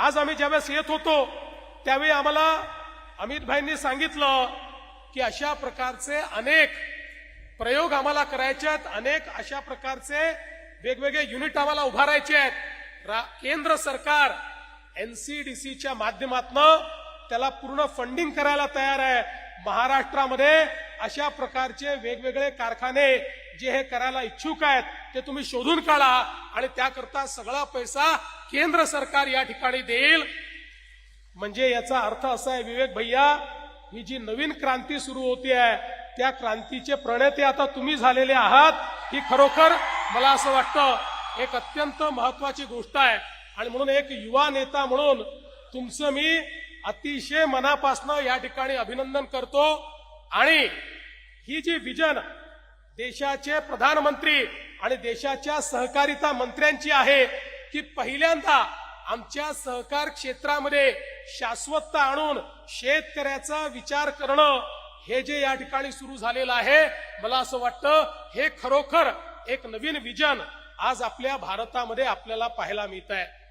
आज आम्ही ज्यावेळेस येत होतो त्यावेळी आम्हाला अमित भाईंनी सांगितलं की अशा प्रकारचे अनेक प्रयोग आम्हाला करायचे आहेत अनेक अशा प्रकारचे वेगवेगळे युनिट आम्हाला उभारायचे आहेत. रा- केंद्र सरकार एनसीडीसीच्या माध्यमातून त्याला पूर्ण फंडिंग करायला तयार आहे. महाराष्ट्रामध्ये अशा प्रकारचे वेगवेगळे कारखाने जे हे करायला इच्छुक आहेत ते तुम्ही शोधून काढा आणि त्याकरता सगळा पैसा केंद्र सरकार या ठिकाणी देईल. म्हणजे याचा अर्थ असा आहे विवेक भैया ही जी नवीन क्रांती सुरू होती आहे त्या क्रांतीचे प्रणेते आता तुम्ही झालेले आहात ही खरोखर मला असं वाटतं एक अत्यंत महत्वाची गोष्ट आहे. आणि म्हणून एक युवा नेता म्हणून तुमचं मी अतिशय मनापासनं या ठिकाणी अभिनंदन करतो. आणि ही जी विजन देशाचे प्रधानमंत्री आणि देशाच्या सहकारिता मंत्र्यांची आहे की पहिल्यांदा आमच्या सहकार क्षेत्रामध्ये शाश्वतता आणून शेतकऱ्याचा विचार करणं हे जे या ठिकाणी सुरू झालेलं आहे मला असं वाटतं हे खरोखर एक नवीन विजन आज आपल्या भारतामध्ये आपल्याला पाहायला मिळत आहे